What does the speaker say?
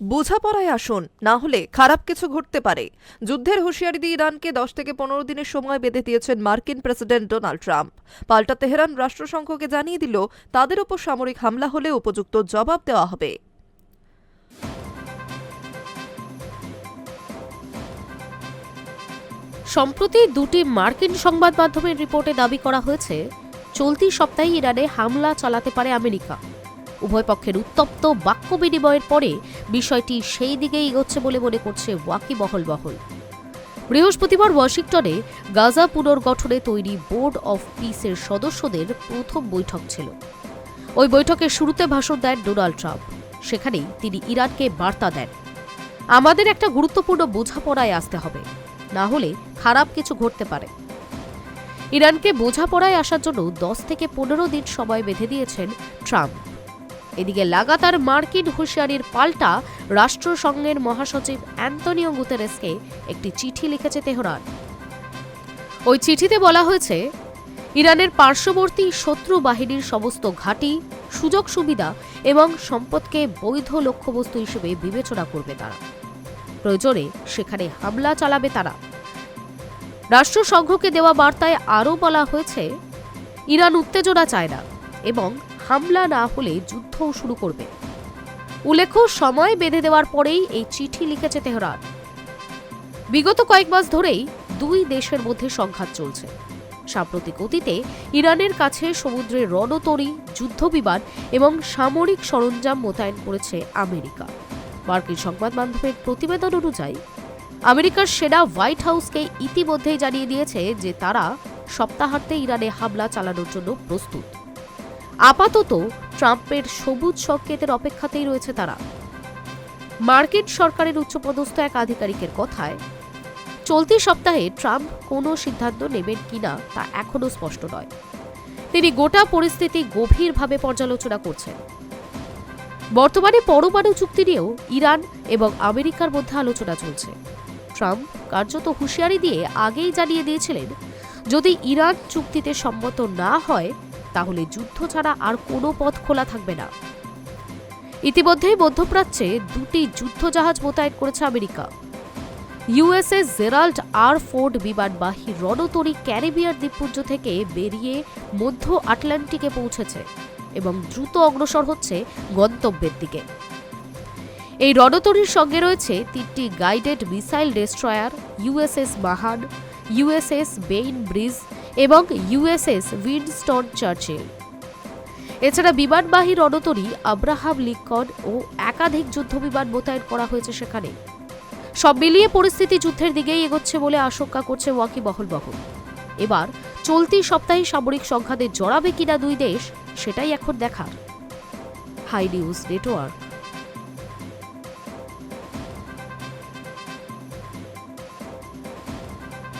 বোঝাপড়ায় আসুন, না হলে খারাপ কিছু ঘটতে পারে। যুদ্ধের হুঁশিয়ারি দিয়ে ইরানকে দশ থেকে পনেরো দিনের সময় বেঁধে দিয়েছেন মার্কিন প্রেসিডেন্ট ডোনাল্ড ট্রাম্প। পাল্টা তেহরান রাষ্ট্রসংঘকে জানিয়ে দিল, তাদের ওপর সামরিক হামলা হলে উপযুক্ত জবাব দেওয়া হবে। সম্প্রতি দুটি মার্কিন সংবাদ মাধ্যমের রিপোর্টে দাবি করা হয়েছে, চলতি সপ্তাহে ইরানে হামলা চালাতে পারে আমেরিকা। উভয় পক্ষের উত্তপ্ত বাক্য বিনিময়ের পরে বিষয়টি সেই দিকেই এগোচ্ছে বলে মনে করছে ওয়াকিবহল বহল বৃহস্পতিবার ওয়াশিংটনে গাজা পুনর্গঠনে তৈরি বোর্ড অফ পিসের সদস্যদের প্রথম বৈঠক ছিল। ওই বৈঠকের শুরুতে ভাষণ দেন ডোনাল্ড ট্রাম্প। সেখানেই তিনি ইরানকে বার্তা দেন। আমাদের একটা গুরুত্বপূর্ণ বোঝাপড়ায় আসতে হবে। না হলে খারাপ কিছু ঘটতে পারে। ইরানকে বোঝাপড়ায় আসার জন্য দশ থেকে পনেরো দিন সময় বেঁধে দিয়েছেন ট্রাম্প। এদিকে লাগাতার মার্কিন হুঁশিয়ারির পাল্টা রাষ্ট্রসংঘের মহাসচিব অ্যান্তনিও গুতেরেসকে একটি চিঠি লিখেছে তেহরান। ওই চিঠিতে বলা হয়েছে, ইরানের পার্শ্ববর্তী শত্রু বাহিনীর সমস্ত ঘাঁটি, সুযোগ সুবিধা এবং সম্পদকে বৈধ লক্ষ্যবস্তু হিসেবে বিবেচনা করবে তারা। প্রয়োজনে সেখানে হামলা চালাবে তারা। রাষ্ট্রসংঘকে দেওয়া বার্তায় আরও বলা হয়েছে, ইরান উত্তেজনা চায় না এবং হামলা না হলে যুদ্ধও শুরু করবে। উল্লেখ্য, সময় বেঁধে দেওয়ার পরেই এই চিঠি লিখেছে তেহরান। বিগত কয়েক মাস ধরেই দুই দেশের মধ্যে সংঘাত চলছে। সাম্প্রতিক অতীতে ইরানের কাছে সমুদ্রে রণতরী, যুদ্ধবিমান এবং সামরিক সরঞ্জাম মোতায়েন করেছে আমেরিকা। মার্কিন সংবাদ মাধ্যমের প্রতিবেদন অনুযায়ী, আমেরিকার সেনা হোয়াইট হাউসকে ইতিমধ্যেই জানিয়ে দিয়েছে যে তারা সপ্তাহান্তে ইরানে হামলা চালানোর জন্য প্রস্তুত। আপাতত ট্রাম্পের সবুজ সংকেতের অপেক্ষাতেই রয়েছে তারা। মার্কিন সরকারের উচ্চপদস্থ এক আধিকারিকের কথায়, চলতি সপ্তাহে ট্রাম্প কোনো সিদ্ধান্ত নেবেন কিনা তা এখনও স্পষ্ট নয়। তিনি গোটা পরিস্থিতি গভীরভাবে পর্যালোচনা করছেন। বর্তমানে পরমাণু চুক্তি নিয়েও ইরান এবং আমেরিকার মধ্যে আলোচনা চলছে। ট্রাম্প কার্যত হুঁশিয়ারি দিয়ে আগেই জানিয়ে দিয়েছিলেন, যদি ইরান চুক্তিতে সম্মত না হয় তাহলে যুদ্ধ ছাড়া আর কোনো পথ খোলা থাকবে না। ইতিমধ্যেই মধ্যপ্রাচ্যে দুটি যুদ্ধজাহাজ মোতায়েন করেছে America. USS Gerald R Ford বিমানবাহী রণতরী ক্যারিবিয়ার দ্বীপপুঞ্জ থেকে বেরিয়ে মধ্য আটলান্টিকে পৌঁছেছে এবং দ্রুত অগ্রসর হচ্ছে গন্তব্যের দিকে। এই রণতরীর সঙ্গে রয়েছে তিনটি guided missile destroyer, USS Mahan USS Bainbridge এবং ইউএসএস উইন্ডস্টন চার্চিল এছাড়া বিমানবাহী রণতরী আব্রাহাম লিঙ্কন ও একাধিক যুদ্ধবিমান মোতায়েন করা হয়েছে সেখানে। সব মিলিয়ে পরিস্থিতি যুদ্ধের দিকেই এগোচ্ছে বলে আশঙ্কা করছে ওয়াকিবহল বহল এবার চলতি সপ্তাহে সামরিক সংঘাতে জড়াবে কিনা দুই দেশ, সেটাই এখন দেখার। Hi news network.